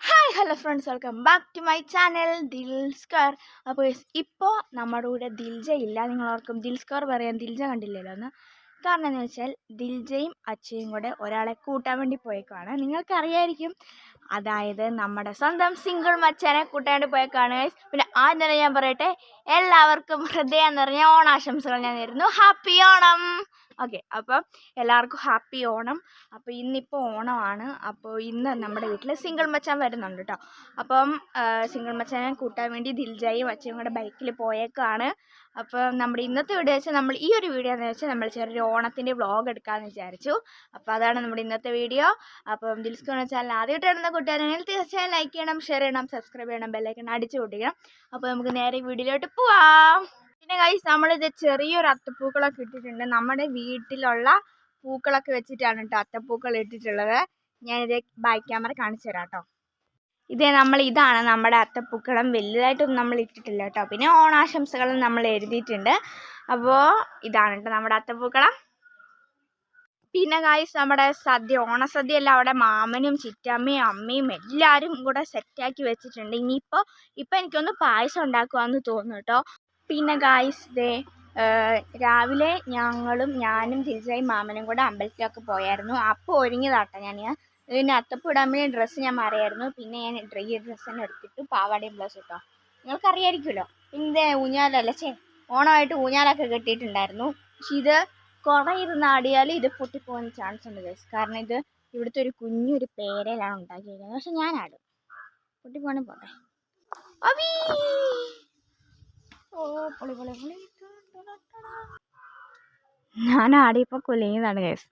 Hi hello friends welcome back to my channel ദിൽസ്കർ അപ്പോൾ ഇപ്പോൾ നമ്മുടെ കൂടെ ദിൽജ ഇല്ല. നിങ്ങൾ ഓർക്കും ദിൽസ്കർ പറയാൻ ദിൽജ കണ്ടില്ലല്ലോ എന്ന്. കാരണം എന്ന് വെച്ചാൽ ദിൽജയും അച്ഛയും കൂടെ ഒരാളെ കൂട്ടാൻ വേണ്ടി പോയേക്കാണ് നിങ്ങൾക്കറിയായിരിക്കും അതായത് നമ്മുടെ സ്വന്തം സിംഗിൾ മച്ചാനെ കൂട്ടാണ്ട് പോയ guys. പിന്നെ ആദ്യം തന്നെ ഞാൻ പറയട്ടെ എല്ലാവർക്കും ഹൃദയം നിറഞ്ഞ ഓണാശംസകൾ ഞാൻ നേരുന്നു ഹാപ്പി ഓണം ഓക്കെ. അപ്പം എല്ലാവർക്കും ഹാപ്പി ഓണം. അപ്പോൾ ഇന്നിപ്പോൾ ഓണമാണ്. അപ്പോൾ ഇന്ന് നമ്മുടെ വീട്ടിൽ സിംഗിൾ മച്ചാൻ വരുന്നുണ്ട് കേട്ടോ അപ്പം സിംഗിൾ മച്ചാനെ കൂട്ടാൻ വേണ്ടി ദിൽജയും അച്ഛനും കൂടെ ബൈക്കിൽ പോയേക്കാണ്. അപ്പം നമ്മുടെ ഇന്നത്തെ വീഡിയോ വെച്ചാൽ നമ്മൾ ഈ ഒരു വീഡിയോ എന്ന് വെച്ചാൽ നമ്മൾ ചെറിയൊരു ഓണത്തിന്റെ വ്ളോഗ് എടുക്കാമെന്ന് വിചാരിച്ചു. അപ്പോൾ അതാണ് നമ്മുടെ ഇന്നത്തെ വീഡിയോ. അപ്പം എന്ന് ചാനൽ ആദ്യമായിട്ട് ഇടുന്ന കൂട്ടുകാരാണെങ്കിൽ തീർച്ചയായും ലൈക്ക് ചെയ്യണം ഷെയർ ചെയ്യണം സബ്സ്ക്രൈബ് ചെയ്യണം ബെല്ലൈക്കൺ അടിച്ചു പൊട്ടിക്കണം. അപ്പോൾ നമുക്ക് നേരെ വീഡിയോയിലോട്ട് പോവാം. പിന്നെ കൈസ് നമ്മളിത് ചെറിയൊരു അത്തപ്പൂക്കളൊക്കെ ഇട്ടിട്ടുണ്ട്. നമ്മുടെ വീട്ടിലുള്ള പൂക്കളൊക്കെ വെച്ചിട്ടാണ് കേട്ടോ അത്തപ്പൂക്കൾ ഇട്ടിട്ടുള്ളത്. ഞാനിത് ബാക്ക് ക്യാമറ കാണിച്ചു തരാം കേട്ടോ ഇതേ നമ്മൾ ഇതാണ് നമ്മുടെ അത്തപ്പൂക്കളം. വലുതായിട്ടൊന്നും നമ്മൾ ഇട്ടിട്ടില്ല കേട്ടോ പിന്നെ ഓണാശംസകളും നമ്മൾ എഴുതിയിട്ടുണ്ട്. അപ്പോൾ ഇതാണ് കേട്ടോ നമ്മുടെ അത്തപ്പൂക്കളം. പിന്നെ കായ്സ് നമ്മുടെ സദ്യ ഓണസദ്യ എല്ലാം അവിടെ മാമനും ചിറ്റമ്മയും അമ്മയും എല്ലാവരും കൂടെ സെറ്റാക്കി വെച്ചിട്ടുണ്ട്. ഇനിയിപ്പോൾ ഇപ്പം എനിക്കൊന്ന് പായസം ഉണ്ടാക്കുവാന്ന് തോന്നുന്നു കേട്ടോ പിന്നെ ഗായ്സ് ദേ രാവിലെ ഞങ്ങളും ഞാനും തിരിച്ചായി മാമനും കൂടെ അമ്പലത്തിലൊക്കെ പോയായിരുന്നു. അപ്പോൾ ഒരുങ്ങിയതാട്ടോ ഞാൻ പിന്നെ അത്തപ്പൂ ഇടാൻ വേണ്ടി ഡ്രസ്സ് ഞാൻ മാറിയായിരുന്നു. പിന്നെ ഞാൻ ഡ്രൈ ഡ്രസ്സ് തന്നെ എടുത്തിട്ട് പാവാടയും ബ്ലൗസ് ഇട്ടോ. നിങ്ങൾക്കറിയായിരിക്കുമല്ലോ. പിന്നെ ഊഞ്ഞാലല്ല ചേ ഓണമായിട്ട് ഊഞ്ഞാലൊക്കെ കെട്ടിയിട്ടുണ്ടായിരുന്നു. പക്ഷെ ഇത് കുറേ ആടിയാൽ ഇത് പൊട്ടിപ്പോകാൻ ചാൻസ് ഉണ്ട് ഗൈസ് കാരണം ഇത് ഇവിടുത്തെ ഒരു കുഞ്ഞൊരു പേരയിലാണ് ഉണ്ടാക്കിയിരിക്കുന്നത്. പക്ഷെ ഞാൻ ആടും പോട്ടെ. അവീ ഓ പൊളി പൊളി പൊളി. ഞാൻ ആടിയപ്പോൾ കേസ്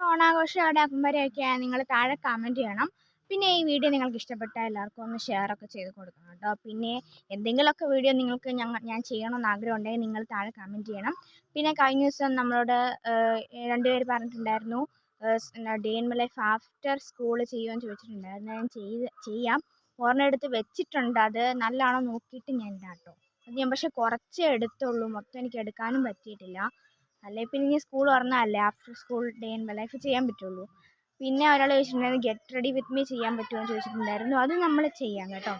ഓണാഘോഷം അവിടെ ആക്കുമ്പോഴൊക്കെ നിങ്ങൾ താഴെ കമന്റ് ചെയ്യണം. പിന്നെ ഈ വീഡിയോ നിങ്ങൾക്ക് ഇഷ്ടപ്പെട്ടാൽ എല്ലാവർക്കും ഒന്ന് ഷെയർ ഒക്കെ ചെയ്ത് കൊടുക്കണം കേട്ടോ. പിന്നെ എന്തെങ്കിലുമൊക്കെ വീഡിയോ നിങ്ങൾക്ക് ഞങ്ങൾ ഞാൻ ചെയ്യണമെന്ന് ആഗ്രഹം ഉണ്ടെങ്കിൽ നിങ്ങൾ താഴെ കമന്റ് ചെയ്യണം. പിന്നെ കഴിഞ്ഞ ദിവസം നമ്മളോട് രണ്ടുപേര് പറഞ്ഞിട്ടുണ്ടായിരുന്നു day in my life after school ചെയ്യുമെന്ന് ചോദിച്ചിട്ടുണ്ടായിരുന്നു. ഞാൻ ചെയ്ത് ചെയ്യാം. ഓർമ്മ എടുത്ത് വെച്ചിട്ടുണ്ട്. അത് നല്ലതാണോ നോക്കിയിട്ട് ഞാൻ ഇടാം കേട്ടോ. അത് ഞാൻ പക്ഷെ കുറച്ചേ എടുത്തുള്ളൂ. മൊത്തം എനിക്ക് എടുക്കാനും പറ്റിയിട്ടില്ല. അല്ലെങ്കിൽ പിന്നെ ഇനി school തുറന്നതല്ലേ after school day in life ചെയ്യാൻ പറ്റുള്ളൂ. പിന്നെ ഒരാൾ ചോദിച്ചിട്ടുണ്ടായിരുന്നു ഗെറ്റ് റെഡി വിത്ത് മീ ചെയ്യാൻ പറ്റുമോ? എന്ന് ചോദിച്ചിട്ടുണ്ടായിരുന്നു. അത് നമ്മൾ ചെയ്യാം കേട്ടോ.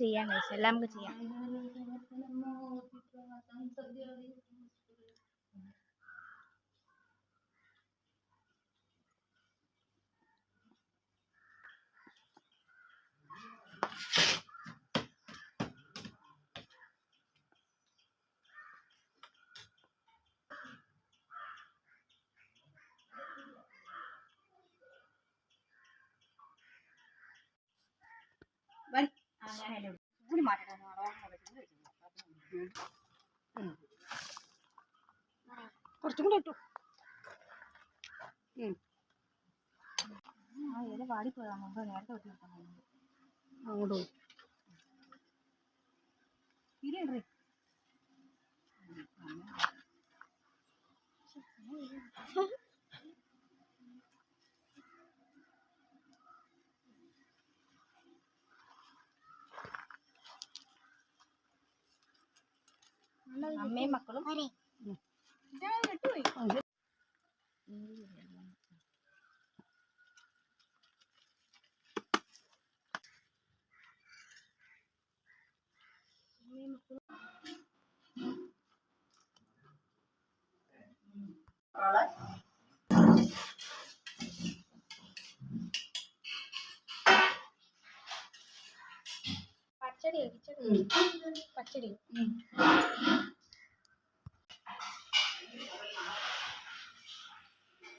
ചെയ്യാം കഴിച്ചു എല്ലാം നമുക്ക് ചെയ്യാം. കുറച്ചും കൂടെ ഇട്ടു. പോയാ മുമ്പ് നേരത്തെ ഒട്ടി അങ്ങോട്ട് പോയി. അമ്മയും മക്കളും. പച്ചടി പച്ചടി ഞാൻ വീഡിയോ എടുത്തില്ല മാമന്റെ അതെന്താ എല്ലാം വിളമ്പി കഴിഞ്ഞെടുക്കാടി അതാ നല്ലത്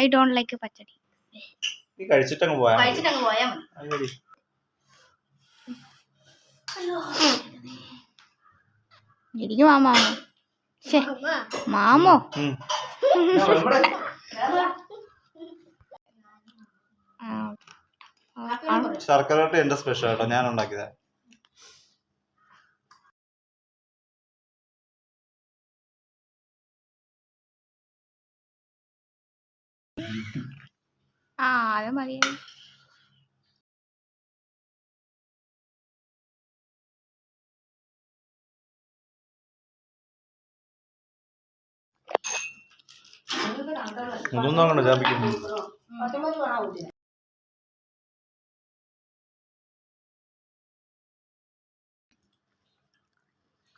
ഐ ഡോണ്ട് ലൈക്ക് പച്ചടി. നീ കഴിച്ചിട്ടങ്ങ് പോയാ മതി. കഴിച്ചിട്ട് അങ്ങ് പോയാൽ മതി അയ്യടി. ഇരിക്കും മാമോ. മാമോ. ശർക്കര എന്റെ സ്പെഷ്യൽ കേട്ടോ ഞാൻ ഉണ്ടാക്കിയതാ. ആ അത്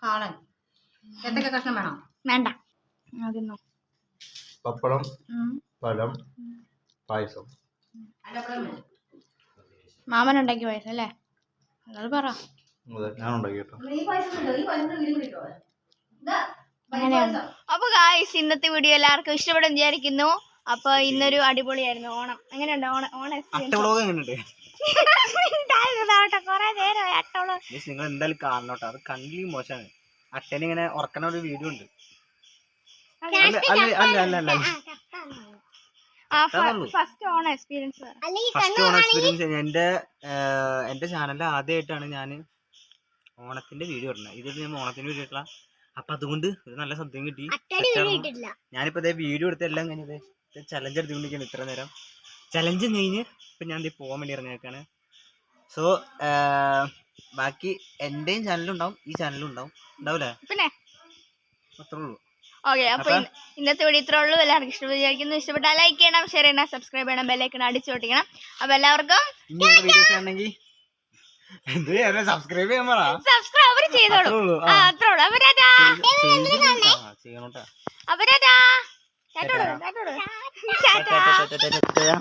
കാളൻ. എന്തൊക്കെ കഷ്ണം വേണം? വേണ്ട. പപ്പടം. പഴം പായസം. മാമൻ ഉണ്ടാക്കി പായസം അല്ലേ? അത് പറ ഞാൻ ഉണ്ടാക്കി കേട്ടോ അങ്ങനെയാണ് അപ്പൊ ഗായ്സ് ഇന്നത്തെ വീഡിയോ എല്ലാവർക്കും ഇഷ്ടപ്പെടും വിചാരിക്കുന്നു. അപ്പൊ ഇന്നൊരു അടിപൊളിയായിരുന്നു ഓണം. എങ്ങനെയുണ്ട് ഓണം ഓണം കൊറേ നേരമായി നിങ്ങൾ എന്തായാലും കാണണം കേട്ടോ അത് കണ്ടിലും മോശമാണ്. അട്ടനിങ്ങനെ ഉറക്കണ ഒരു വീഡിയോ ഉണ്ട്. അല്ല അല്ല അല്ല അല്ല. First own experience first own experience എന്റെ എന്റെ ചാനലിൽ ആദ്യമായിട്ടാണ് ഞാൻ ഓണത്തിന്റെ വീഡിയോ ഇടുന്നത്. ഇതിൽ ഞാൻ ഓണത്തിന്റെ വീഡിയോ ഇട്ടില്ല അപ്പൊ അതുകൊണ്ട് ഒരു നല്ല സദ്യം കിട്ടി. ഞാനിപ്പോ ഇതേ വീഡിയോ എടുത്ത എല്ലാം കഴിഞ്ഞത് ചലഞ്ച് എടുത്തുകൊണ്ടിരിക്കുകയാണ് ഇത്ര നേരം. ചലഞ്ച് കഴിഞ്ഞ് ഇപ്പൊ ഞാൻ ദേ പോകാൻ വേണ്ടി ഇറങ്ങിയേക്കാണ്. സോ ബാക്കി എന്റെയും ചാനലുണ്ടാവും ഈ ചാനലും ഉണ്ടാവും. ഉണ്ടാവൂലേ? പിന്നെ? അത്രേ ഉള്ളൂ. ഓക്കെ അപ്പൊ ഇന്നത്തെ വീഡിയോ ഇത്രേ ഉള്ളൂ. എല്ലാവർക്കും ഇഷ്ടപ്പെട്ടു വിചാരിക്കുന്നു. ഇഷ്ടപ്പെട്ടാൽ ലൈക്ക് ചെയ്യണം ഷെയർ ചെയ്യണം സബ്സ്ക്രൈബ് ചെയ്യണം ബെല്ലൈക്കൺ അടിച്ചു പൊട്ടിക്കണം. അപ്പൊ എല്ലാവർക്കും സബ്സ്ക്രൈബ് ചെയ്യാൻ പറ. സബ്സ്ക്രൈബ് ചെയ്തോളൂ. ആ. അത്രേ ഉള്ളൂ. അവരാ ചെയ്യണോട്ടാ ചാറ്റോടോ ടാറ്റ ടാറ്റാ